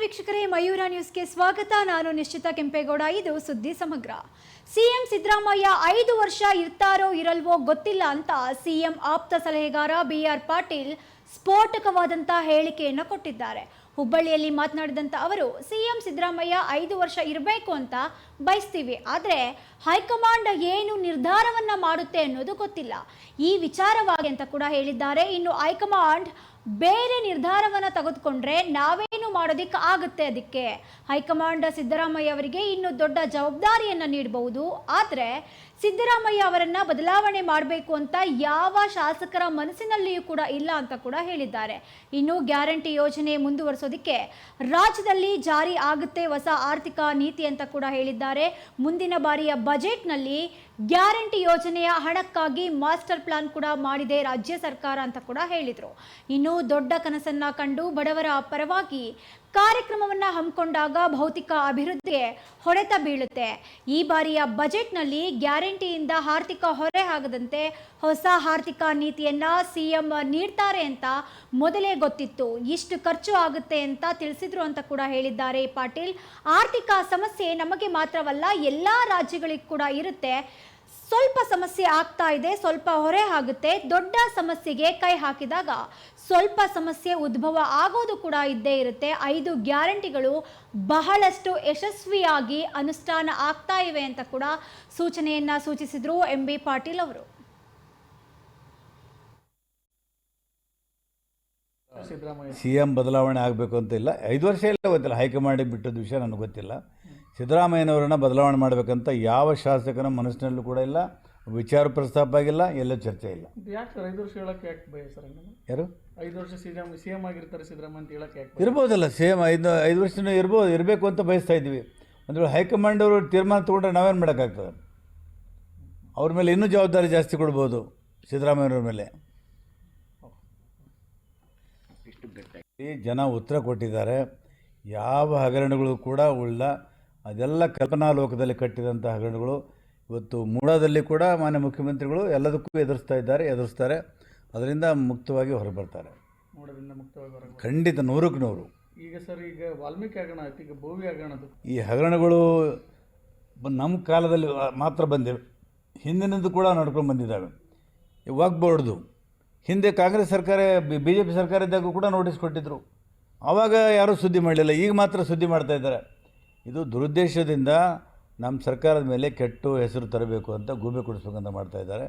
ವೀಕ್ಷಕರೇ, ಮಯೂರ ನ್ಯೂಸ್ಗೆ ಸ್ವಾಗತ. ನಾನು ನಿಶ್ಚಿತ ಕೆಂಪೇಗೌಡ. ಇದು ಸುದ್ದಿ ಸಮಗ್ರ. ಸಿಎಂ ಸಿದ್ದರಾಮಯ್ಯ ಐದು ವರ್ಷ ಇರ್ತಾರೋ ಇರಲ್ವೋ ಗೊತ್ತಿಲ್ಲ ಅಂತ ಸಿಎಂ ಆಪ್ತ ಸಲಹೆಗಾರ ಬಿಆರ್ ಪಾಟೀಲ್ ಸ್ಫೋಟಕವಾದಂತಹ ಹೇಳಿಕೆಯನ್ನು ಕೊಟ್ಟಿದ್ದಾರೆ. ಹುಬ್ಬಳ್ಳಿಯಲ್ಲಿ ಮಾತನಾಡಿದಂತ ಅವರು, ಸಿಎಂ ಸಿದ್ದರಾಮಯ್ಯ ಐದು ವರ್ಷ ಇರಬೇಕು ಅಂತ ಬಯಸ್ತೀವಿ. ಆದರೆ ಹೈಕಮಾಂಡ್ ಏನು ನಿರ್ಧಾರವನ್ನ ಮಾಡುತ್ತೆ ಅನ್ನೋದು ಗೊತ್ತಿಲ್ಲ. ಈ ವಿಚಾರವಾಗಿ ಅಂತ ಕೂಡ ಹೇಳಿದ್ದಾರೆ. ಇನ್ನು ಹೈಕಮಾಂಡ್ ಬೇರೆ ನಿರ್ಧಾರವನ್ನು ತೆಗೆದುಕೊಂಡ್ರೆ ನಾವೇನು ಮಾಡೋದಿಕ್ಕೆ ಆಗುತ್ತೆ ಅದಕ್ಕೆ? ಹೈಕಮಾಂಡ್ ಸಿದ್ದರಾಮಯ್ಯ ಅವರಿಗೆ ಇನ್ನು ದೊಡ್ಡ ಜವಾಬ್ದಾರಿಯನ್ನ ನೀಡಬಹುದು. ಆದರೆ ಸಿದ್ದರಾಮಯ್ಯ ಅವರನ್ನ ಬದಲಾವಣೆ ಮಾಡಬೇಕು ಅಂತ ಯಾವ ಶಾಸಕರ ಮನಸ್ಸಿನಲ್ಲಿಯೂ ಕೂಡ ಇಲ್ಲ ಅಂತ ಕೂಡ ಹೇಳಿದ್ದಾರೆ. ಇನ್ನು ಗ್ಯಾರಂಟಿ ಯೋಜನೆ ಮುಂದುವರಿಸೋದಕ್ಕೆ ರಾಜ್ಯದಲ್ಲಿ ಜಾರಿ ಆಗುತ್ತೆ ಹೊಸ ಆರ್ಥಿಕ ನೀತಿ ಅಂತ ಕೂಡ ಹೇಳಿದ್ದಾರೆ. ಮುಂದಿನ ಬಾರಿಯ ಬಜೆಟ್ನಲ್ಲಿ ಗ್ಯಾರಂಟಿ ಯೋಜನೆಯ ಹಣಕ್ಕಾಗಿ ಮಾಸ್ಟರ್ ಪ್ಲಾನ್ ಕೂಡ ಮಾಡಿದೆ ರಾಜ್ಯ ಸರ್ಕಾರ ಅಂತ ಕೂಡ ಹೇಳಿದರು. ಇನ್ನು ದೊಡ್ಡ ಕನಸನ್ನ ಕಂಡು ಬಡವರ ಪರವಾಗಿ ಕಾರ್ಯಕ್ರಮವನ್ನ ಹಮ್ಮಿಕೊಂಡಾಗ ಭೌತಿಕ ಅಭಿವೃದ್ಧಿಗೆ ಹೊಡೆತ ಬೀಳುತ್ತೆ. ಈ ಬಾರಿಯ ಬಜೆಟ್ನಲ್ಲಿ ಗ್ಯಾರಂಟಿಯಿಂದ ಆರ್ಥಿಕ ಹೊರೆ ಆಗದಂತೆ ಹೊಸ ಆರ್ಥಿಕ ನೀತಿಯನ್ನ ಸಿಎಂ ನೀಡ್ತಾರೆ ಅಂತ ಮೊದಲೇ ಗೊತ್ತಿತ್ತು. ಇಷ್ಟು ಖರ್ಚು ಆಗುತ್ತೆ ಅಂತ ತಿಳಿಸಿದ್ರು ಅಂತ ಕೂಡ ಹೇಳಿದ್ದಾರೆ ಪಾಟೀಲ್. ಆರ್ಥಿಕ ಸಮಸ್ಯೆ ನಮಗೆ ಮಾತ್ರವಲ್ಲ, ಎಲ್ಲಾ ರಾಜ್ಯಗಳಿಗೂ ಕೂಡ ಇರುತ್ತೆ. ಸ್ವಲ್ಪ ಸಮಸ್ಯೆ ಆಗ್ತಾ ಇದೆ, ಸ್ವಲ್ಪ ಹೊರೆ ಆಗುತ್ತೆ, ದೊಡ್ಡ ಸಮಸ್ಯೆಗೆ ಕೈ ಹಾಕಿದಾಗ ಸ್ವಲ್ಪ ಸಮಸ್ಯೆ ಉದ್ಭವ ಆಗೋದು ಕೂಡ ಇದ್ದೇ ಇರುತ್ತೆ. ಐದು ಗ್ಯಾರಂಟಿಗಳು ಬಹಳಷ್ಟು ಯಶಸ್ವಿಯಾಗಿ ಅನುಷ್ಠಾನ ಆಗ್ತಾ ಇವೆ ಅಂತ ಕೂಡ ಸೂಚನೆಯನ್ನ ಸೂಚಿಸಿದ್ರು ಎಂ ಬಿ ಪಾಟೀಲ್ ಅವರು. ಸಿಎಂ ಬದಲಾವಣೆ ಆಗಬೇಕು ಅಂತ ಇಲ್ಲ. ಐದು ವರ್ಷ ಇಲ್ಲ ಗೊತ್ತಿಲ್ಲ. ಹೈಕಮಾಂಡಿಗೆ ಬಿಟ್ಟದ ವಿಷಯ ನನಗೆ ಗೊತ್ತಿಲ್ಲ. ಸಿದ್ದರಾಮಯ್ಯನವರನ್ನ ಬದಲಾವಣೆ ಮಾಡಬೇಕಂತ ಯಾವ ಶಾಸಕನ ಮನಸ್ಸಿನಲ್ಲೂ ಕೂಡ ಇಲ್ಲ ವಿಚಾರ ಪ್ರಸ್ತಾಪ ಆಗಿಲ್ಲ ಎಲ್ಲೂ ಚರ್ಚೆ ಇಲ್ಲ. ಯಾಕೆ ಸರ್? ಐದು ವರ್ಷ ಹೇಳಕ್ಕೆ ಯಾಕೆ ಭಯ ಸರ್ ಯಾರು? ಐದು ವರ್ಷ ಸಿ ಎಂ ಸಿ ಎಂ ಆಗಿರ್ತಾರೆ ಸಿದ್ದರಾಮಯ್ಯ ಅಂತ ಹೇಳಕ್ಕೆ ಯಾಕೆ? ಇರ್ಬೋದಲ್ಲ ಸೇಮ್ ಐದು ಐದು ವರ್ಷನೂ ಇರ್ಬೋದು ಇರಬೇಕು ಅಂತ ಬಯಸ್ತಾ ಇದ್ವಿ ಅಂದ್ರೆ ಹೈಕಮಾಂಡ್ ಅವರು ತೀರ್ಮಾನ ತೊಗೊಂಡ್ರೆ ನಾವೇನು ಮಾಡೋಕ್ಕಾಗ್ತದೆ? ಅವ್ರ ಮೇಲೆ ಇನ್ನೂ ಜವಾಬ್ದಾರಿ ಜಾಸ್ತಿ ಕೊಡ್ಬೋದು ಸಿದ್ದರಾಮಯ್ಯವ್ರ ಮೇಲೆ. ಜನ ಉತ್ತರ ಕೊಟ್ಟಿದ್ದಾರೆ. ಯಾವ ಹಗರಣಗಳು ಕೂಡ ಉಳ್ಳ ಅದೆಲ್ಲ ಕಲ್ಪನಾ ಲೋಕದಲ್ಲಿ ಕಟ್ಟಿದಂಥ ಹಗರಣಗಳು ಇವತ್ತು ಮೂಡಾದಲ್ಲಿ ಕೂಡ ಮಾನ್ಯ ಮುಖ್ಯಮಂತ್ರಿಗಳು ಎಲ್ಲದಕ್ಕೂ ಎದುರಿಸ್ತಾ ಇದ್ದಾರೆ ಎದುರಿಸ್ತಾರೆ. ಅದರಿಂದ ಮುಕ್ತವಾಗಿ ಹೊರಬರ್ತಾರೆ. ಮೋಡದಿಂದ ಮುಕ್ತವಾಗಿ ಹೊರಗೆ ಖಂಡಿತ ನೂರಕ್ಕೆ ನೂರು. ಈಗ ಸರ್ ಈಗ ವಾಲ್ಮೀಕಿ ಹಗರಣ ಆಯ್ತು ಈಗ ಭೋವಿ ಹಗರಣ ಈ ಹಗರಣಗಳು ನಮ್ಮ ಕಾಲದಲ್ಲಿ ಮಾತ್ರ ಬಂದಿವೆ. ಹಿಂದಿನಿಂದ ಕೂಡ ನಡ್ಕೊಂಡು ಬಂದಿದ್ದಾವೆ. ಇವಾಗ ವಕ್ ಬೋರ್ಡ್ದು ಹಿಂದೆ ಕಾಂಗ್ರೆಸ್ ಸರ್ಕಾರ ಬಿ ಜೆ ಪಿ ಸರ್ಕಾರ ಇದ್ದಾಗ ಕೂಡ ನೋಟಿಸ್ ಕೊಟ್ಟಿದ್ದರು ಆವಾಗ ಯಾರೂ ಸುದ್ದಿ ಮಾಡಲಿಲ್ಲ. ಈಗ ಮಾತ್ರ ಸುದ್ದಿ ಮಾಡ್ತಾ ಇದ್ದಾರೆ. ಇದು ದುರುದ್ದೇಶದಿಂದ ನಮ್ಮ ಸರ್ಕಾರದ ಮೇಲೆ ಕೆಟ್ಟು ಹೆಸರು ತರಬೇಕು ಅಂತ ಗೂಬೆ ಕೊಡಿಸ್ಬೇಕಂತ ಮಾಡ್ತಾ ಇದ್ದಾರೆ.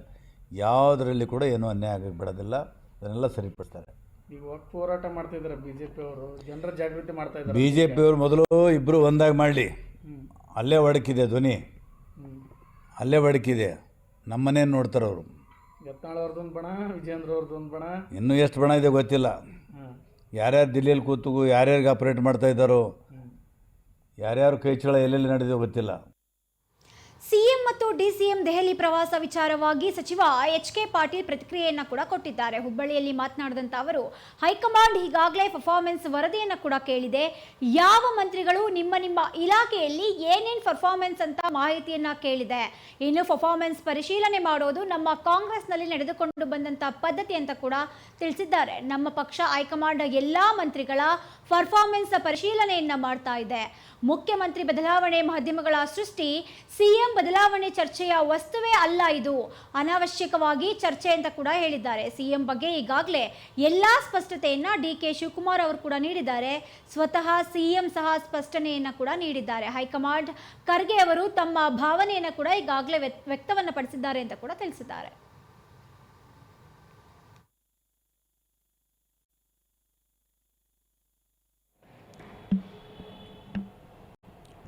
ಯಾವುದರಲ್ಲಿ ಕೂಡ ಏನೂ ಅನ್ಯಾಯ ಆಗಕ್ಕೆ ಬಿಡೋದಿಲ್ಲ. ಅದನ್ನೆಲ್ಲ ಸರಿಪಡಿಸ್ತಾರೆ. ಈಗ ಹೋರಾಟ ಮಾಡ್ತಾ ಇದ್ದಾರೆ ಬಿಜೆಪಿ ಅವರು. ಜನರ ಜಾಗೃತಿ ಮಾಡ್ತಾ ಇದ್ದಾರೆ. ಬಿ ಜೆ ಪಿಯವರು ಮೊದಲು ಇಬ್ಬರು ಒಂದಾಗಿ ಮಾಡಲಿ. ಅಲ್ಲೇ ಒಡಕಿದೆ ಧ್ವನಿ. ಅಲ್ಲೇ ಒಡಕಿದೆ ನಮ್ಮನೇ ನೋಡ್ತಾರೆ ಅವರು. ಯತ್ನಾಳ್ ಅವ್ರದ್ದೊಂದು ಬಣ ವಿಜೇಂದ್ರ ಅವ್ರದ್ದೊಂದು ಬಣ. ಇನ್ನೂ ಎಷ್ಟು ಬಣ ಇದೆ ಗೊತ್ತಿಲ್ಲ. ಯಾರ್ಯಾರು ದಿಲ್ಲಿಯಲ್ಲಿ ಕೂತು ಯಾರ್ಯಾರಿಗೆ ಆಪ್ರೇಟ್ ಮಾಡ್ತಾ ಇದ್ದಾರೋ ಯಾರ್ಯಾರು ಕೈ ಚಳ ಎಲ್ಲೆಲ್ಲಿ ನಡೆದಿದೆ ಗೊತ್ತಿಲ್ಲ. ಸಿಎಂ ಮತ್ತು ಡಿಸಿಎಂ ದೆಹಲಿ ಪ್ರವಾಸ ವಿಚಾರವಾಗಿ ಸಚಿವ ಎಚ್ ಕೆ ಪಾಟೀಲ್ ಪ್ರತಿಕ್ರಿಯೆಯನ್ನ ಕೂಡ ಕೊಟ್ಟಿದ್ದಾರೆ. ಹುಬ್ಬಳ್ಳಿಯಲ್ಲಿ ಮಾತನಾಡಿದಂತ ಅವರು, ಹೈಕಮಾಂಡ್ ಈಗಾಗಲೇ ಪರ್ಫಾರ್ಮೆನ್ಸ್ ವರದಿಯನ್ನು ಕೂಡ ಕೇಳಿದೆ. ಯಾವ ಮಂತ್ರಿಗಳು ನಿಮ್ಮ ನಿಮ್ಮ ಇಲಾಖೆಯಲ್ಲಿ ಏನೇನ್ ಪರ್ಫಾರ್ಮೆನ್ಸ್ ಅಂತ ಮಾಹಿತಿಯನ್ನ ಕೇಳಿದೆ? ಇನ್ನು ಪರ್ಫಾರ್ಮೆನ್ಸ್ ಪರಿಶೀಲನೆ ಮಾಡೋದು ನಮ್ಮ ಕಾಂಗ್ರೆಸ್ನಲ್ಲಿ ನಡೆದುಕೊಂಡು ಬಂದಂತ ಪದ್ಧತಿ ಅಂತ ಕೂಡ ತಿಳಿಸಿದ್ದಾರೆ. ನಮ್ಮ ಪಕ್ಷ, ಹೈಕಮಾಂಡ್ ಎಲ್ಲಾ ಮಂತ್ರಿಗಳ ಪರ್ಫಾರ್ಮೆನ್ಸ್ ಪರಿಶೀಲನೆಯನ್ನ ಮಾಡ್ತಾ ಇದೆ. ಮುಖ್ಯಮಂತ್ರಿ ಬದಲಾವಣೆ ಮಾಧ್ಯಮಗಳ ಸೃಷ್ಟಿ, ಸಿಎಂ ಬದಲಾವಣೆ ಚರ್ಚೆಯ ವಸ್ತುವೇ ಅಲ್ಲ ಇದು. ಅನಾವಶ್ಯಕವಾಗಿ ಚರ್ಚೆ ಅಂತ ಕೂಡ ಹೇಳಿದ್ದಾರೆ. ಸಿಎಂ ಬಗ್ಗೆ ಈಗಾಗಲೇ ಎಲ್ಲಾ ಸ್ಪಷ್ಟತೆಯನ್ನ ಡಿ ಕೆ ಶಿವಕುಮಾರ್ ಅವರು ಕೂಡ ನೀಡಿದ್ದಾರೆ. ಸ್ವತಃ ಸಿಎಂ ಸಹ ಸ್ಪಷ್ಟನೆಯನ್ನ ಕೂಡ ನೀಡಿದ್ದಾರೆ. ಹೈಕಮಾಂಡ್ ಖರ್ಗೆ ಅವರು ತಮ್ಮ ಭಾವನೆಯನ್ನ ಕೂಡ ಈಗಾಗಲೇ ವ್ಯಕ್ತ- ವ್ಯಕ್ತವನ್ನ ಪಡಿಸಿದ್ದಾರೆ ಅಂತ ಕೂಡ ತಿಳಿಸಿದ್ದಾರೆ.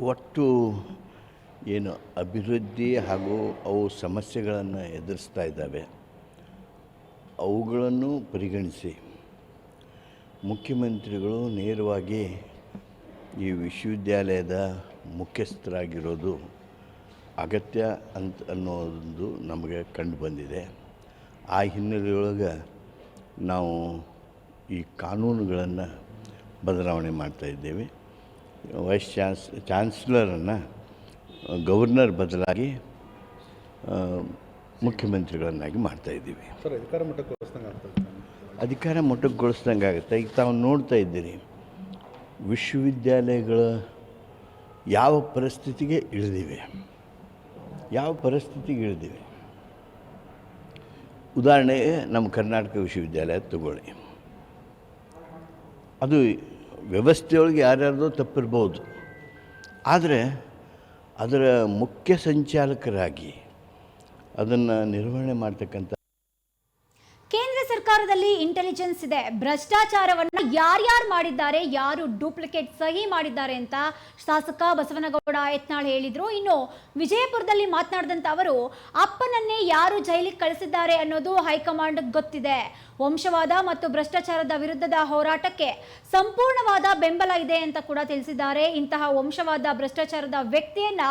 ಒಟ್ಟು ಏನು ಅಭಿವೃದ್ಧಿ ಹಾಗೂ ಅವು ಸಮಸ್ಯೆಗಳನ್ನು ಎದುರಿಸ್ತಾ ಇದ್ದಾವೆ. ಅವುಗಳನ್ನು ಪರಿಗಣಿಸಿ. ಮುಖ್ಯಮಂತ್ರಿಗಳು ನೇರವಾಗಿ ಈ ವಿಶ್ವವಿದ್ಯಾಲಯದ ಮುಖ್ಯಸ್ಥರಾಗಿರೋದು ಅಗತ್ಯ ಅಂತ ಅನ್ನೋದು ನಮಗೆ ಕಂಡು ಬಂದಿದೆ. ಆ ಹಿನ್ನೆಲೆಯೊಳಗೆ ನಾವು ಈ ಕಾನೂನುಗಳನ್ನು ಬದಲಾವಣೆ ಮಾಡ್ತಾ ಇದ್ದೇವೆ. ವೈಸ್ ಚಾನ್ಸ್, ಚಾನ್ಸ್ಲರನ್ನು ಗವರ್ನರ್ ಬದಲಾಗಿ ಮುಖ್ಯಮಂತ್ರಿಗಳನ್ನಾಗಿ ಮಾಡ್ತಾ ಇದ್ದೀವಿ. ಸರ್ ಅಧಿಕಾರ ಮಟ್ಟಕ್ಕೆ ಕಳಿಸ್ದಂಗೆ ಆಗ್ತದೆ ಅಧಿಕಾರ ಆಗುತ್ತೆ. ಈಗ ತಾವು ನೋಡ್ತಾ ಇದ್ದೀರಿ ವಿಶ್ವವಿದ್ಯಾಲಯಗಳ ಯಾವ ಪರಿಸ್ಥಿತಿಗೆ ಇಳಿದಿವೆ? ಯಾವ ಪರಿಸ್ಥಿತಿಗೆ ಇಳಿದಿವೆ? ಉದಾಹರಣೆಗೆ ನಮ್ಮ ಕರ್ನಾಟಕ ವಿಶ್ವವಿದ್ಯಾಲಯ ತಗೊಳ್ಳಿ. ಅದು ವ್ಯವಸ್ಥೆಯೊಳಗೆ ಯಾರ್ಯಾರ್ದೋ ತಪ್ಪಿರ್ಬೋದು. ಆದರೆ ಅದರ ಮುಖ್ಯ ಸಂಚಾಲಕರಾಗಿ ಅದನ್ನು ನಿರ್ವಹಣೆ ಮಾಡ್ತಕ್ಕಂಥ ಇಂಟೆಲಿಜೆನ್ಸ್ ಇದೆ. ಭ್ರಷ್ಟಾಚಾರವನ್ನ ಯಾರ್ಯಾರು ಮಾಡಿದ್ದಾರೆ, ಯಾರು ಡೂಪ್ಲಿಕೇಟ್ ಸಹಿ ಮಾಡಿದ್ದಾರೆ ಅಂತ ಶಾಸಕ ಬಸವನಗೌಡ ಯತ್ನಾಳ್ ಹೇಳಿದ್ರು. ಇನ್ನು ವಿಜಯಪುರದಲ್ಲಿ ಮಾತನಾಡಿದಂಥ ಅವರು, ಅಪ್ಪನನ್ನೇ ಯಾರು ಜೈಲಿಗೆ ಕಳಿಸಿದ್ದಾರೆ ಅನ್ನೋದು ಹೈಕಮಾಂಡ್ ಗೊತ್ತಿದೆ. ವಂಶವಾದ ಮತ್ತು ಭ್ರಷ್ಟಾಚಾರದ ವಿರುದ್ಧದ ಹೋರಾಟಕ್ಕೆ ಸಂಪೂರ್ಣವಾದ ಬೆಂಬಲ ಇದೆ ಅಂತ ಕೂಡ ತಿಳಿಸಿದ್ದಾರೆ. ಇಂತಹ ವಂಶವಾದ ಭ್ರಷ್ಟಾಚಾರದ ವ್ಯಕ್ತಿಯನ್ನ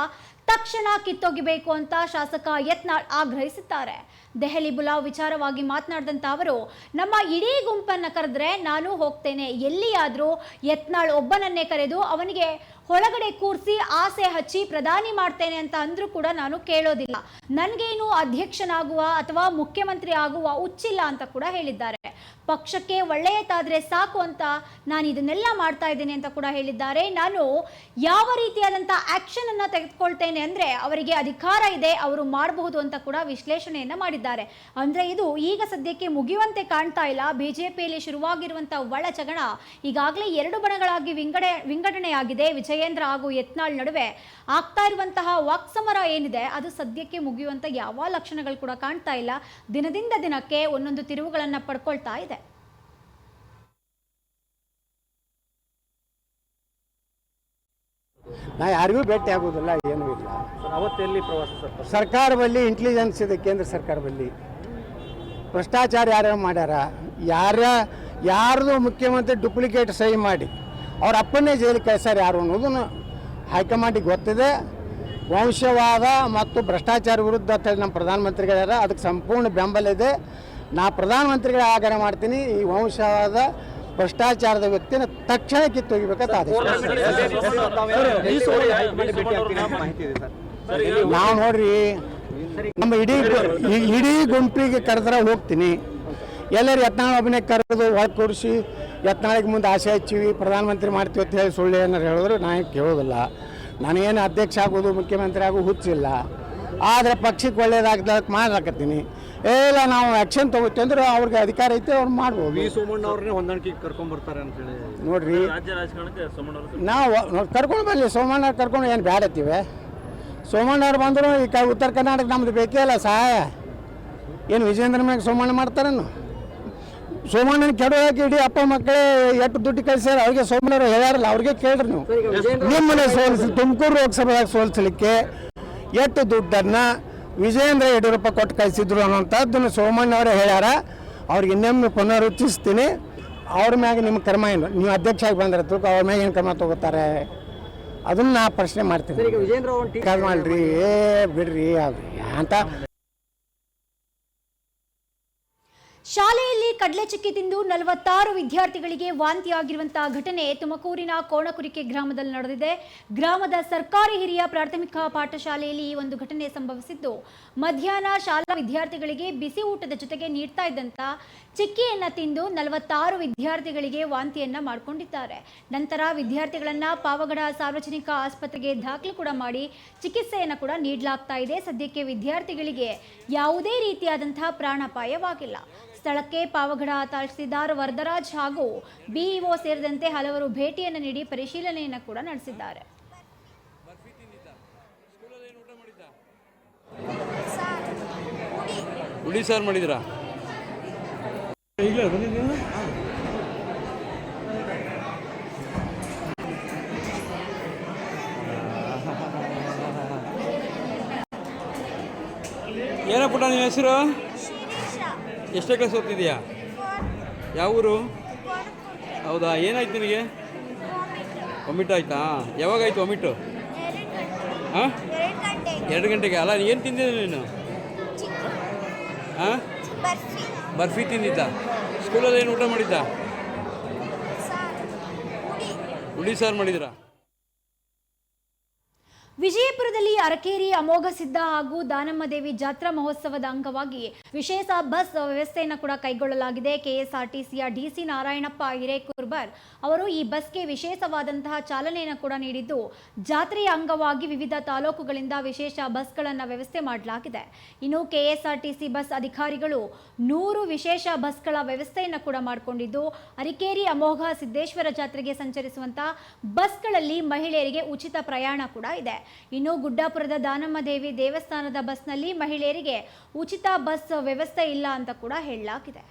ತಕ್ಷಣ ಕಿತ್ತೊಗಿಬೇಕು ಅಂತ ಶಾಸಕ ಯತ್ನಾಳ್ ಆಗ್ರಹಿಸಿದ್ದಾರೆ. ದೆಹಲಿ ಬುಲಾವ್ ವಿಚಾರವಾಗಿ ಮಾತನಾಡಿದಂಥ ಅವರು, ನಮ್ಮ ಇಡೀ ಗುಂಪನ್ನ ಕರೆದ್ರೆ ನಾನು ಹೋಗ್ತೇನೆ. ಎಲ್ಲಿಯಾದರೂ ಯತ್ನಾಳ್ ಒಬ್ಬನನ್ನೇ ಕರೆದು ಅವನಿಗೆ ಒಳಗಡೆ ಕೂರಿಸಿ ಆಸೆ ಹಚ್ಚಿ ಪ್ರಧಾನಿ ಮಾಡ್ತೇನೆ ಅಂತ ಅಂದ್ರೂ ಕೂಡ ನಾನು ಕೇಳೋದಿಲ್ಲ. ನನಗೇನು ಅಧ್ಯಕ್ಷನಾಗುವ ಅಥವಾ ಮುಖ್ಯಮಂತ್ರಿ ಆಗುವ ಹುಚ್ಚಿಲ್ಲ ಅಂತ ಕೂಡ ಹೇಳಿದ್ದಾರೆ. ಪಕ್ಷಕ್ಕೆ ಒಳ್ಳೆಯದಾದ್ರೆ ಸಾಕು ಅಂತ ನಾನು ಇದನ್ನೆಲ್ಲ ಮಾಡ್ತಾ ಇದ್ದೇನೆ ಅಂತ ಕೂಡ ಹೇಳಿದ್ದಾರೆ. ನಾನು ಯಾವ ರೀತಿಯಾದಂಥ ಆಕ್ಷನ್ ಅನ್ನ ತೆಗೆದುಕೊಳ್ತೇನೆ ಅಂದ್ರೆ ಅವರಿಗೆ ಅಧಿಕಾರ ಇದೆ, ಅವರು ಮಾಡಬಹುದು ಅಂತ ಕೂಡ ವಿಶ್ಲೇಷಣೆಯನ್ನ ಮಾಡಿದ್ದಾರೆ. ಅಂದ್ರೆ ಇದು ಈಗ ಸದ್ಯಕ್ಕೆ ಮುಗಿಯುವಂತೆ ಕಾಣ್ತಾ ಇಲ್ಲ. ಬಿಜೆಪಿಯಲ್ಲಿ ಶುರುವಾಗಿರುವಂತಹ ಒಳ ಜಗಳ ಈಗಾಗಲೇ ಎರಡು ಬಣಗಳಾಗಿ ವಿಂಗಡೆ, ವಿಂಗಡಣೆಯಾಗಿದೆ. ವಿಜಯೇಂದ್ರ ಹಾಗೂ ಯತ್ನಾಳ್ ನಡುವೆ ಆಗ್ತಾ ಇರುವಂತಹ ವಾಕ್ಸಮರ ಏನಿದೆ ಅದು ಸದ್ಯಕ್ಕೆ ಮುಗಿಯುವಂತ ಯಾವ ಲಕ್ಷಣಗಳು ಕೂಡ ಕಾಣ್ತಾ ಇಲ್ಲ. ದಿನದಿಂದ ದಿನಕ್ಕೆ ಒಂದೊಂದು ತಿರುವುಗಳನ್ನ ಪಡ್ಕೊಳ್ತಾ ಇದೆ. ನಾ ಯಾರಿಗೂ ಭೇಟಿ ಆಗೋದಿಲ್ಲ ಏನೂ ಇಲ್ಲ. ಅವತ್ತೆಲ್ಲಿ ಪ್ರವಾಸ ಸರ್? ಸರ್ಕಾರ ಬಲ್ಲಿ ಇಂಟೆಲಿಜೆನ್ಸ್ ಇದೆ ಕೇಂದ್ರ ಸರ್ಕಾರದಲ್ಲಿ ಭ್ರಷ್ಟಾಚಾರ ಯಾರ್ಯಾರು ಮಾಡ್ಯಾರ ಯಾರ ಯಾರ್ದು ಮುಖ್ಯಮಂತ್ರಿ ಡುಪ್ಲಿಕೇಟ್ ಸಹಿ ಮಾಡಿ. ಅವ್ರ ಅಪ್ಪನೇ ಜೈಲಿಗೆ ಕಳಿಸ್ಯಾರ ಯಾರು ಅನ್ನೋದನ್ನು ಹೈಕಮಾಂಡಿಗೆ ಗೊತ್ತಿದೆ. ವಂಶವಾದ ಮತ್ತು ಭ್ರಷ್ಟಾಚಾರ ವಿರುದ್ಧ ಅಂತೇಳಿ ನಮ್ಮ ಪ್ರಧಾನಮಂತ್ರಿಗಳಿದ್ದಾರೆ ಅದಕ್ಕೆ ಸಂಪೂರ್ಣ ಬೆಂಬಲ ಇದೆ. ನಾ ಪ್ರಧಾನಮಂತ್ರಿಗಳ ಆಗ್ರಹ ಮಾಡ್ತೀನಿ. ಈ ವಂಶವಾದ ಭ್ರಷ್ಟಾಚಾರದ ವ್ಯಕ್ತಿನ ತಕ್ಷಣ ಕಿತ್ತೊಗಿಬೇಕಂತ ಆದೇಶ. ನಾವು ನೋಡ್ರಿ ನಮ್ಮ ಇಡೀ ಗು- ಇಡೀ ಗುಂಪಿಗೆ ಕರೆದ್ರೆ ಹೋಗ್ತೀನಿ. ಎಲ್ಲರೂ ಯತ್ನಾಳ್ ಒಬ್ಬನೇ ಕರೆದು ಹೊರ ಕೂರಿಸಿ ಯತ್ನಾಳಿಗೆ ಮುಂದೆ ಆಸೆ ಹಚ್ಚೀವಿ ಪ್ರಧಾನಮಂತ್ರಿ ಮಾಡ್ತೀವಿ ಅಂತ ಹೇಳಿ ಸುಳ್ಳು ಏನಾರು ಹೇಳಿದ್ರು ನಾನು ಕೇಳೋದಿಲ್ಲ. ನಾನೇನು ಅಧ್ಯಕ್ಷ ಆಗೋದು ಮುಖ್ಯಮಂತ್ರಿ ಆಗೋ ಹುಚ್ಚಿಲ್ಲ. ಆದರೆ ಪಕ್ಷಕ್ಕೆ ಒಳ್ಳೇದಾಗ್ದಕ್ಕೆ ಮಾಡ್ಲಾಕತ್ತೀನಿ. ಇಲ್ಲ ನಾವು ಆ್ಯಕ್ಷನ್ ತಗೋತೀವಿ ಅಂದ್ರೆ ಅವ್ರಿಗೆ ಅಧಿಕಾರ ಐತೆ ಅವ್ರು ಮಾಡ್ಬೋದು. ಸೋಮಣ್ಣ ಅವ್ರನ್ನೇ ಹೊಂದಾಣಿಕೆ ಕರ್ಕೊಂಡು ಬರ್ತಾರೆ ಅಂತ ಹೇಳಿ. ನೋಡ್ರಿ. ರಾಜ್ಯ ರಾಜಕಾರಣಕ್ಕೆ ಸೋಮಣ್ಣ ನಾವು ಕರ್ಕೊಂಡು ಬರಲಿ. ಸೋಮಣ್ಣ ಕರ್ಕೊಂಡು ಏನು ಬ್ಯಾಡತ್ತೀವಿ ಸೋಮಣ್ಣವ್ರು ಬಂದರು ಈ ಕ ಉತ್ತರ ಕರ್ನಾಟಕ ನಮ್ದು ಬೇಕೇ ಅಲ್ಲ ಸಹಾಯ. ಏನು ವಿಜೇಂದ್ರ ಮೇಲೆ ಸೋಮಣ್ಣ ಮಾಡ್ತಾರೇನು? ಸೋಮಣ್ಣನ ಕೆಡೋಕೆ ಇಡೀ ಅಪ್ಪ ಮಕ್ಕಳೇ ಎಷ್ಟು ದುಡ್ಡು ಕಳಿಸ್ಯಾರ? ಅವ್ರಿಗೆ ಸೋಮಣ್ಣರು ಹೇಳ್ಯಾರಲ್ಲ ಅವ್ರಿಗೆ ಕೇಳ್ರಿ ನೀವು. ನಿಮ್ಮನ್ನ ಸೋಲಿಸಿ ತುಮಕೂರು ಲೋಕಸಭೆದಾಗ ಸೋಲಿಸಲಿಕ್ಕೆ ಎಷ್ಟು ದುಡ್ಡನ್ನು ವಿಜೇಂದ್ರ ಯಡಿಯೂರಪ್ಪ ಕೊಟ್ಟು ಕಳಿಸಿದ್ರು ಅನ್ನೋಂಥದ್ದನ್ನು ಸೋಮಣ್ಣವರೇ ಹೇಳ್ಯಾರ. ಅವ್ರಿಗೆ ಇನ್ನೊಮ್ಮೆ ಪುನರುಚ್ಚಿಸ್ತೀನಿ ಅವ್ರ ಮ್ಯಾಗ ನಿಮ್ಮ ಕ್ರಮ ಏನು? ನೀವು ಅಧ್ಯಕ್ಷ ಆಗಿ ಬಂದ್ರೆ ತೂಕ ಅವ್ರ ಮ್ಯಾಗ ಏನು ಕ್ರಮ ತಗೋತಾರೆ? ಅದನ್ನ ನಾ ಪ್ರಶ್ನೆ ಮಾಡ್ತೀನಿ. ಕರ್ಮಾಡ್ರಿ ಏ ಬಿಡ್ರಿ ಅದು ಅಂತ. ಶಾಲೆಯಲ್ಲಿ ಕಡಲೆ ಚಿಕ್ಕಿ ತಿಂದು ನಲವತ್ತಾರು ವಿದ್ಯಾರ್ಥಿಗಳಿಗೆ ವಾಂತಿಯಾಗಿರುವಂತಹ ಘಟನೆ ತುಮಕೂರಿನ ಕೋಣಕುರಿಕೆ ಗ್ರಾಮದಲ್ಲಿ ನಡೆದಿದೆ. ಗ್ರಾಮದ ಸರ್ಕಾರಿ ಹಿರಿಯ ಪ್ರಾಥಮಿಕ ಪಾಠಶಾಲೆಯಲ್ಲಿ ಈ ಒಂದು ಘಟನೆ ಸಂಭವಿಸಿದ್ದು. ಮಧ್ಯಾಹ್ನ ಶಾಲಾ ವಿದ್ಯಾರ್ಥಿಗಳಿಗೆ ಬಿಸಿ ಊಟದ ಜೊತೆಗೆ ನೀಡ್ತಾ ಇದ್ದಂತ ಚಿಕ್ಕಿಯನ್ನ ತಿಂದು ನಲವತ್ತಾರು ವಿದ್ಯಾರ್ಥಿಗಳಿಗೆ ವಾಂತಿಯನ್ನ ಮಾಡಿಕೊಂಡಿದ್ದಾರೆ. ನಂತರ ವಿದ್ಯಾರ್ಥಿಗಳನ್ನ ಪಾವಗಡ ಸಾರ್ವಜನಿಕ ಆಸ್ಪತ್ರೆಗೆ ದಾಖಲು ಕೂಡ ಮಾಡಿ ಚಿಕಿತ್ಸೆಯನ್ನು ಕೂಡ ನೀಡಲಾಗ್ತಾ ಇದೆ. ಸದ್ಯಕ್ಕೆ ವಿದ್ಯಾರ್ಥಿಗಳಿಗೆ ಯಾವುದೇ ರೀತಿಯಾದಂತಹ ಪ್ರಾಣಾಪಾಯವಾಗಿಲ್ಲ. ಸ್ಥಳಕ್ಕೆ ಪಾವಗಡ ತಹಸೀಲ್ದಾರ್ ವರದರಾಜ್ ಹಾಗೂ ಬಿಇಒ ಸೇರಿದಂತೆ ಹಲವರು ಭೇಟಿಯನ್ನು ನೀಡಿ ಪರಿಶೀಲನೆಯನ್ನು ಕೂಡ ನಡೆಸಿದ್ದಾರೆ. ಹುಳಿ ಸಾರು ಮಾಡಿದ್ರಾ ಏನೋ ಪುಟ್ಟ ನಿಮ್ಮ ಹೆಸರು? ಎಷ್ಟೇ ಕ್ಲಾಸ್ ಓದ್ತಿದ್ಯಾ ಯಾವ ಊರು? ಹೌದಾ ಏನಾಯ್ತು ನಿನಗೆ? ವಮಿಟ್ ಆಯ್ತಾ? ಯಾವಾಗಾಯ್ತು ವಮಿಟು ಹಾಂ? ಎರಡು ಗಂಟೆಗೆ? ಅಲ್ಲ ಏನು ತಿಂದಿದ್ದೆ ನೀನು? ಹಾಂ? ಬರ್ಫಿ ತಿಂದಿದ್ದ? ಸ್ಕೂಲಲ್ಲಿ ಏನು ಊಟ ಮಾಡಿದ್ದ? ಹುಳಿ ಸಾರು ಮಾಡಿದ್ರಾ? ವಿಜಯಪುರದಲ್ಲಿ ಅರಕೇರಿ, ಅಮೋಘ ಸಿದ್ಧ ಹಾಗೂ ದಾನಮ್ಮ ದೇವಿ ಜಾತ್ರಾ ಮಹೋತ್ಸವದ ಅಂಗವಾಗಿ ವಿಶೇಷ ಬಸ್ ವ್ಯವಸ್ಥೆಯನ್ನು ಕೂಡ ಕೈಗೊಳ್ಳಲಾಗಿದೆ. ಕೆಎಸ್ಆರ್ಟಿಸಿಯ ಡಿಸಿ ನಾರಾಯಣಪ್ಪ ಹಿರೇಕುರ್ಬರ್ ಅವರು ಈ ಬಸ್ಗೆ ವಿಶೇಷವಾದಂತಹ ಚಾಲನೆಯನ್ನು ಕೂಡ ನೀಡಿದ್ದು, ಜಾತ್ರೆಯ ಅಂಗವಾಗಿ ವಿವಿಧ ತಾಲೂಕುಗಳಿಂದ ವಿಶೇಷ ಬಸ್ಗಳನ್ನು ವ್ಯವಸ್ಥೆ ಮಾಡಲಾಗಿದೆ. ಇನ್ನು ಕೆಎಸ್ಆರ್ಟಿಸಿ ಬಸ್ ಅಧಿಕಾರಿಗಳು ನೂರು ವಿಶೇಷ ಬಸ್ಗಳ ವ್ಯವಸ್ಥೆಯನ್ನು ಕೂಡ ಮಾಡಿಕೊಂಡಿದ್ದು, ಅರಿಕೇರಿ, ಅಮೋಘ, ಸಿದ್ದೇಶ್ವರ ಜಾತ್ರೆಗೆ ಸಂಚರಿಸುವಂತಹ ಬಸ್ಗಳಲ್ಲಿ ಮಹಿಳೆಯರಿಗೆ ಉಚಿತ ಪ್ರಯಾಣ ಕೂಡ ಇದೆ. ಇನ್ನು ಗುಡ್ಡಾಪುರದ ದಾನಮ್ಮ ದೇವಿ ದೇವಸ್ಥಾನದ ಬಸ್ನಲ್ಲಿ ಮಹಿಳೆಯರಿಗೆ ಉಚಿತ ಬಸ್ ವ್ಯವಸ್ಥೆ ಇಲ್ಲ ಅಂತ ಕೂಡ ಹೇಳಲಾಗಿದೆ.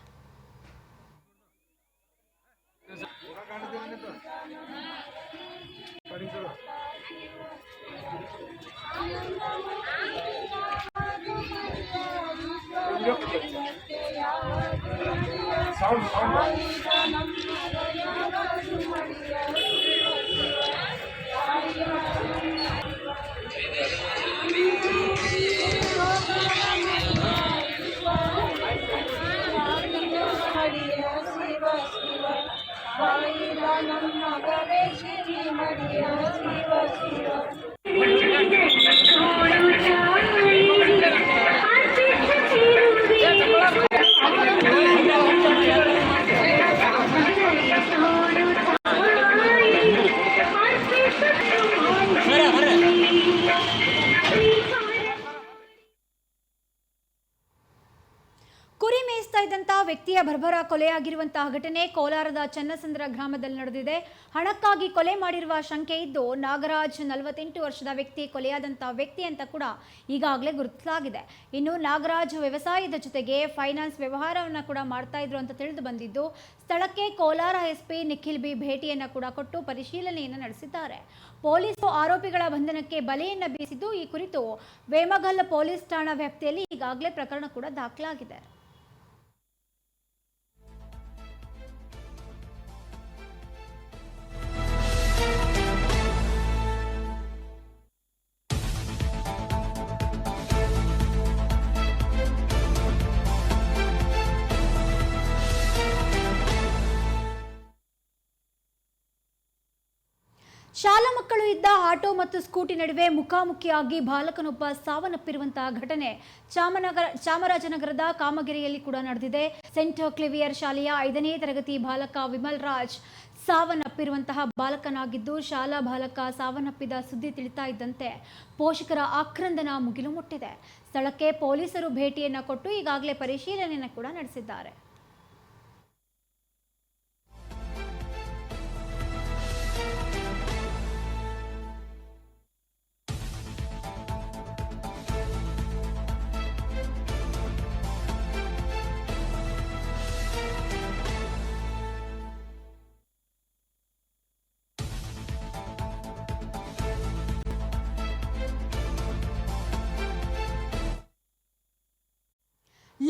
ಕೊಲೆಯಾಗಿರುವಂತಹ ಘಟನೆ ಕೋಲಾರದ ಚನ್ನಸಂದ್ರ ಗ್ರಾಮದಲ್ಲಿ ನಡೆದಿದೆ. ಹಣಕ್ಕಾಗಿ ಕೊಲೆ ಮಾಡಿರುವ ಶಂಕೆ ಇದ್ದು ನಾಗರಾಜ್ ನಲವತ್ತೆಂಟು ವರ್ಷದ ವ್ಯಕ್ತಿ ಕೊಲೆಯಾದಂತಹ ವ್ಯಕ್ತಿ ಅಂತ ಕೂಡ ಈಗಾಗಲೇ ಗುರುತಿಸಲಾಗಿದೆ. ಇನ್ನು ನಾಗರಾಜ್ ವ್ಯವಸಾಯದ ಜೊತೆಗೆ ಫೈನಾನ್ಸ್ ವ್ಯವಹಾರವನ್ನು ಕೂಡ ಮಾಡ್ತಾ ಇದ್ರು ಅಂತ ತಿಳಿದು ಬಂದಿದ್ದು, ಸ್ಥಳಕ್ಕೆ ಕೋಲಾರ ಎಸ್ಪಿ ನಿಖಿಲ್ ಬಿ ಭೇಟಿಯನ್ನು ಕೂಡ ಕೊಟ್ಟು ಪರಿಶೀಲನೆಯನ್ನು ನಡೆಸಿದ್ದಾರೆ. ಪೊಲೀಸರು ಆರೋಪಿಗಳ ಬಂಧನಕ್ಕೆ ಬಲೆಯನ್ನು ಬೀಸಿದ್ದು ಈ ಕುರಿತು ವೇಮಗಲ್ ಪೊಲೀಸ್ ಠಾಣಾ ವ್ಯಾಪ್ತಿಯಲ್ಲಿ ಈಗಾಗಲೇ ಪ್ರಕರಣ ಕೂಡ ದಾಖಲಾಗಿದೆ. ಶಾಲಾ ಮಕ್ಕಳು ಇದ್ದ ಆಟೋ ಮತ್ತು ಸ್ಕೂಟಿ ನಡುವೆ ಮುಖಾಮುಖಿಯಾಗಿ ಬಾಲಕನೊಬ್ಬ ಸಾವನ್ನಪ್ಪಿರುವಂತಹ ಘಟನೆ ಚಾಮನಗರ, ಚಾಮರಾಜನಗರದ ಕಾಮಗಿರಿಯಲ್ಲಿ ಕೂಡ ನಡೆದಿದೆ. ಸೆಂಟ್ ಕ್ಲಿವಿಯರ್ ಶಾಲೆಯ ಐದನೇ ತರಗತಿ ಬಾಲಕ ವಿಮಲ್ ರಾಜ್ ಸಾವನ್ನಪ್ಪಿರುವಂತಹ ಬಾಲಕನಾಗಿದ್ದು, ಶಾಲಾ ಬಾಲಕ ಸಾವನ್ನಪ್ಪಿದ ಸುದ್ದಿ ತಿಳಿತಾ ಇದ್ದಂತೆ ಪೋಷಕರ ಆಕ್ರಂದನ ಮುಗಿಲು ಮುಟ್ಟಿದೆ. ಸ್ಥಳಕ್ಕೆ ಪೊಲೀಸರು ಭೇಟಿಯನ್ನು ಕೊಟ್ಟು ಈಗಾಗಲೇ ಪರಿಶೀಲನೆಯನ್ನು ಕೂಡ ನಡೆಸಿದ್ದಾರೆ.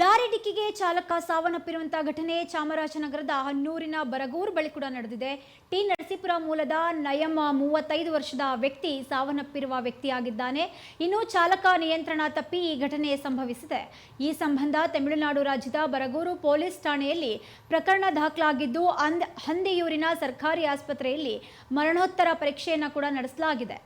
ಲಾರಿ ಡಿಕ್ಕಿಗೆ ಚಾಲಕ ಸಾವನ್ನಪ್ಪಿರುವಂತಹ ಘಟನೆ ಚಾಮರಾಜನಗರದ ಹನ್ನೂರಿನ ಬರಗೂರು ಬಳಿ ಕೂಡ ನಡೆದಿದೆ. ಟಿ ನರಸೀಪುರ ಮೂಲದ ನಯಮ ಮೂವತ್ತೈದು ವರ್ಷದ ವ್ಯಕ್ತಿ ಸಾವನ್ನಪ್ಪಿರುವ ವ್ಯಕ್ತಿಯಾಗಿದ್ದಾನೆ. ಇನ್ನು ಚಾಲಕ ನಿಯಂತ್ರಣ ತಪ್ಪಿ ಈ ಘಟನೆ ಸಂಭವಿಸಿದೆ. ಈ ಸಂಬಂಧ ತಮಿಳುನಾಡು ರಾಜ್ಯದ ಬರಗೂರು ಪೊಲೀಸ್ ಠಾಣೆಯಲ್ಲಿ ಪ್ರಕರಣ ದಾಖಲಾಗಿದ್ದು, ಅಂದ್ ಹಂದಿಯೂರಿನ ಸರ್ಕಾರಿ ಆಸ್ಪತ್ರೆಯಲ್ಲಿ ಮರಣೋತ್ತರ ಪರೀಕ್ಷೆಯನ್ನು ಕೂಡ ನಡೆಸಲಾಗಿದೆ.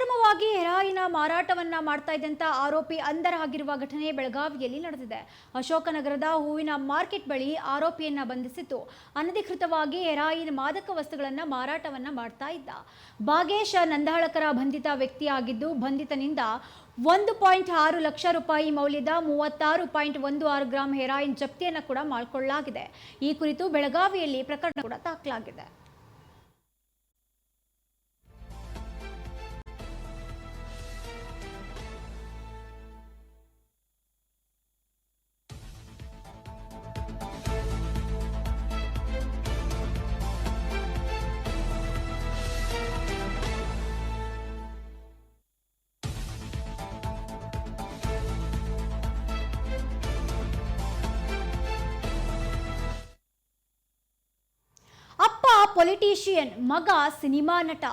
ಅಕ್ರಮವಾಗಿ ಹೆರಾಯಿನ ಮಾರಾಟವನ್ನ ಮಾಡ್ತಾ ಇದ್ದಂತ ಆರೋಪಿ ಅಂಧರಾಗಿರುವ ಘಟನೆ ಬೆಳಗಾವಿಯಲ್ಲಿ ನಡೆದಿದೆ. ಅಶೋಕನಗರದ ಹೂವಿನ ಮಾರ್ಕೆಟ್ ಬಳಿ ಆರೋಪಿಯನ್ನ ಬಂಧಿಸಿತ್ತು. ಅನಧಿಕೃತವಾಗಿ ಹೆರಾಯಿನ್ ಮಾದಕ ವಸ್ತುಗಳನ್ನ ಮಾರಾಟವನ್ನ ಮಾಡ್ತಾ ಇದ್ದ. ಬಾಗೇಶ ನಂದಾಳಕರ ಬಂಧಿತ ವ್ಯಕ್ತಿಯಾಗಿದ್ದು ಬಂಧಿತನಿಂದ ಒಂದು ಪಾಯಿಂಟ್ ಆರು ಲಕ್ಷ ರೂಪಾಯಿ ಮೌಲ್ಯದ ಮೂವತ್ತಾರು ಪಾಯಿಂಟ್ ಒಂದು ಆರು ಗ್ರಾಂ ಹೆರಾಯಿನ್ ಜಪ್ತಿಯನ್ನು ಕೂಡ ಮಾಡಿಕೊಳ್ಳಲಾಗಿದೆ. ಈ ಕುರಿತು ಬೆಳಗಾವಿಯಲ್ಲಿ ಪ್ರಕರಣ ಕೂಡ ದಾಖಲಾಗಿದೆ. ಪೊಲಿಟಿಷಿಯನ್ ಮಗ ಸಿನಿಮಾ ನಟ.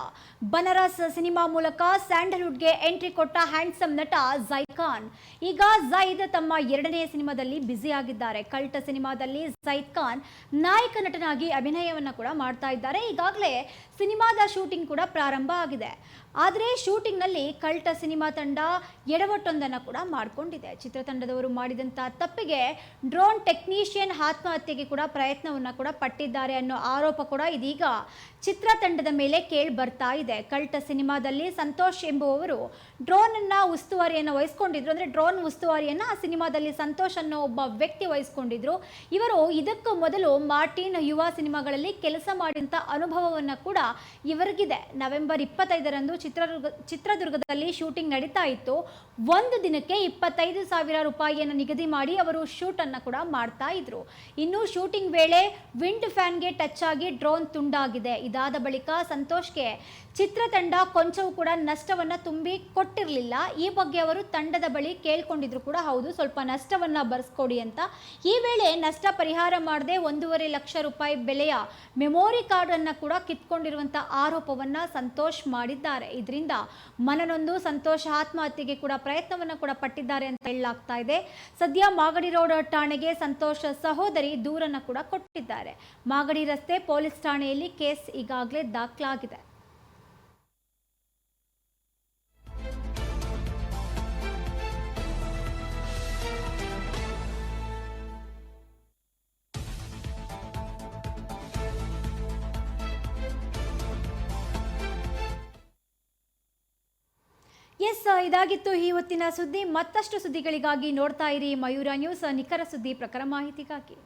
ಬನರಸ್ ಸಿನಿಮಾ ಮೂಲಕ ಸ್ಯಾಂಡಲ್ವುಡ್ಗೆ ಎಂಟ್ರಿ ಕೊಟ್ಟ ಹ್ಯಾಂಡ್ಸಮ್ ನಟ ಜೈಖಾನ್ ಈಗ ಝೈದ್ ತಮ್ಮ ಎರಡನೇ ಸಿನಿಮಾದಲ್ಲಿ ಬ್ಯುಸಿ ಆಗಿದ್ದಾರೆ ಕಲ್ಟ ಸಿನಿಮಾದಲ್ಲಿ ಜೈದ್ ಖಾನ್ ನಾಯಕ ನಟನಾಗಿ ಅಭಿನಯವನ್ನು ಕೂಡ ಮಾಡ್ತಾ ಇದ್ದಾರೆ. ಈಗಾಗಲೇ ಸಿನಿಮಾದ ಶೂಟಿಂಗ್ ಕೂಡ ಪ್ರಾರಂಭ ಆಗಿದೆ. ಆದರೆ ಶೂಟಿಂಗ್ನಲ್ಲಿ ಕಲ್ಟ ಸಿನಿಮಾ ತಂಡ ಎಡವಟ್ಟೊಂದನ್ನು ಕೂಡ ಮಾಡಿಕೊಂಡಿದೆ. ಚಿತ್ರತಂಡದವರು ಮಾಡಿದಂಥ ತಪ್ಪಿಗೆ ಡ್ರೋನ್ ಟೆಕ್ನಿಷಿಯನ್ ಆತ್ಮಹತ್ಯೆಗೆ ಕೂಡ ಪ್ರಯತ್ನವನ್ನು ಕೂಡ ಪಟ್ಟಿದ್ದಾರೆ ಅನ್ನೋ ಆರೋಪ ಕೂಡ ಇದೀಗ ಚಿತ್ರತಂಡದ ಮೇಲೆ ಕೇಳಿ ಬರ್ತಾ ಇದೆ. ಕಲ್ಟ ಸಿನಿಮಾದಲ್ಲಿ ಸಂತೋಷ್ ಎಂಬುವವರು ಡ್ರೋನನ್ನ ಉಸ್ತುವಾರಿಯನ್ನು ವಹಿಸ್ಕೊಂಡಿದ್ರು. ಅಂದರೆ ಡ್ರೋನ್ ಉಸ್ತುವಾರಿಯನ್ನು ಆ ಸಿನಿಮಾದಲ್ಲಿ ಸಂತೋಷ್ ಅನ್ನೋ ಒಬ್ಬ ವ್ಯಕ್ತಿ ವಹಿಸ್ಕೊಂಡಿದ್ರು. ಇವರು ಇದಕ್ಕೂ ಮೊದಲು ಮಾರ್ಟಿನ್ ಯುವ ಸಿನಿಮಾಗಳಲ್ಲಿ ಕೆಲಸ ಮಾಡಿದಂಥ ಅನುಭವವನ್ನು ಕೂಡ ಇವರಿಗಿದೆ. ನವೆಂಬರ್ ಇಪ್ಪತ್ತೈದರಂದು ಚಿತ್ರದುರ್ಗ, ಚಿತ್ರದುರ್ಗದಲ್ಲಿ ಶೂಟಿಂಗ್ ನಡೀತಾ ಇತ್ತು. ಒಂದು ದಿನಕ್ಕೆ ಇಪ್ಪತ್ತೈದು ಸಾವಿರ ರೂಪಾಯಿಯನ್ನು ನಿಗದಿ ಮಾಡಿ ಅವರು ಶೂಟನ್ನು ಕೂಡ ಮಾಡ್ತಾ ಇದ್ರು. ಇನ್ನು ಶೂಟಿಂಗ್ ವೇಳೆ ವಿಂಡ್ ಫ್ಯಾನ್ಗೆ ಟಚ್ ಆಗಿ ಡ್ರೋನ್ ತುಂಡಾಗಿದೆ. ಇದಾದ ಬಳಿಕ ಸಂತೋಷ್ಗೆ ಚಿತ್ರತಂಡ ಕೊಂಚವೂ ಕೂಡ ನಷ್ಟವನ್ನ ತುಂಬಿ ಕೊಟ್ಟಿರಲಿಲ್ಲ. ಈ ಬಗ್ಗೆ ಅವರು ತಂಡದ ಬಳಿ ಕೇಳ್ಕೊಂಡಿದ್ರು ಕೂಡ ಹೌದು, ಸ್ವಲ್ಪ ನಷ್ಟವನ್ನ ಬರ್ಸ್ಕೊಡಿ ಅಂತ. ಈ ವೇಳೆ ನಷ್ಟ ಪರಿಹಾರ ಮಾಡದೆ ಒಂದೂವರೆ ಲಕ್ಷ ರೂಪಾಯಿ ಬೆಲೆಯ ಮೆಮೊರಿ ಕಾರ್ಡ್ ಅನ್ನ ಕೂಡ ಕಿತ್ಕೊಂಡಿರುವಂತ ಆರೋಪವನ್ನ ಸಂತೋಷ್ ಮಾಡಿದ್ದಾರೆ. ಇದರಿಂದ ಮನನೊಂದು, ಸಂತೋಷ್ ಆತ್ಮಹತ್ಯೆಗೆ ಕೂಡ ಪ್ರಯತ್ನವನ್ನ ಕೂಡ ಪಟ್ಟಿದ್ದಾರೆ ಅಂತ ಹೇಳಲಾಗ್ತಾ ಇದೆ. ಸದ್ಯ ಮಾಗಡಿ ರೋಡ್ ಠಾಣೆಗೆ ಸಂತೋಷ್ ಸಹೋದರಿ ದೂರನ್ನ ಕೂಡ ಕೊಟ್ಟಿದ್ದಾರೆ. ಮಾಗಡಿ ರಸ್ತೆ ಪೊಲೀಸ್ ಠಾಣೆಯಲ್ಲಿ ಕೇಸ್ ಈಗಾಗಲೇ ದಾಖಲಾಗಿದೆ. ಎಸ್, ಇದಾಗಿತ್ತು ಈ ಹೊತ್ತಿನ ಸುದ್ದಿ. ಮತ್ತಷ್ಟು ಸುದ್ದಿಗಳಿಗಾಗಿ ನೋಡ್ತಾ ಇರಿ ಮಯೂರ ನ್ಯೂಸ್, ನಿಖರ ಸುದ್ದಿ ಪ್ರಕರ ಮಾಹಿತಿಗಾಗಿ.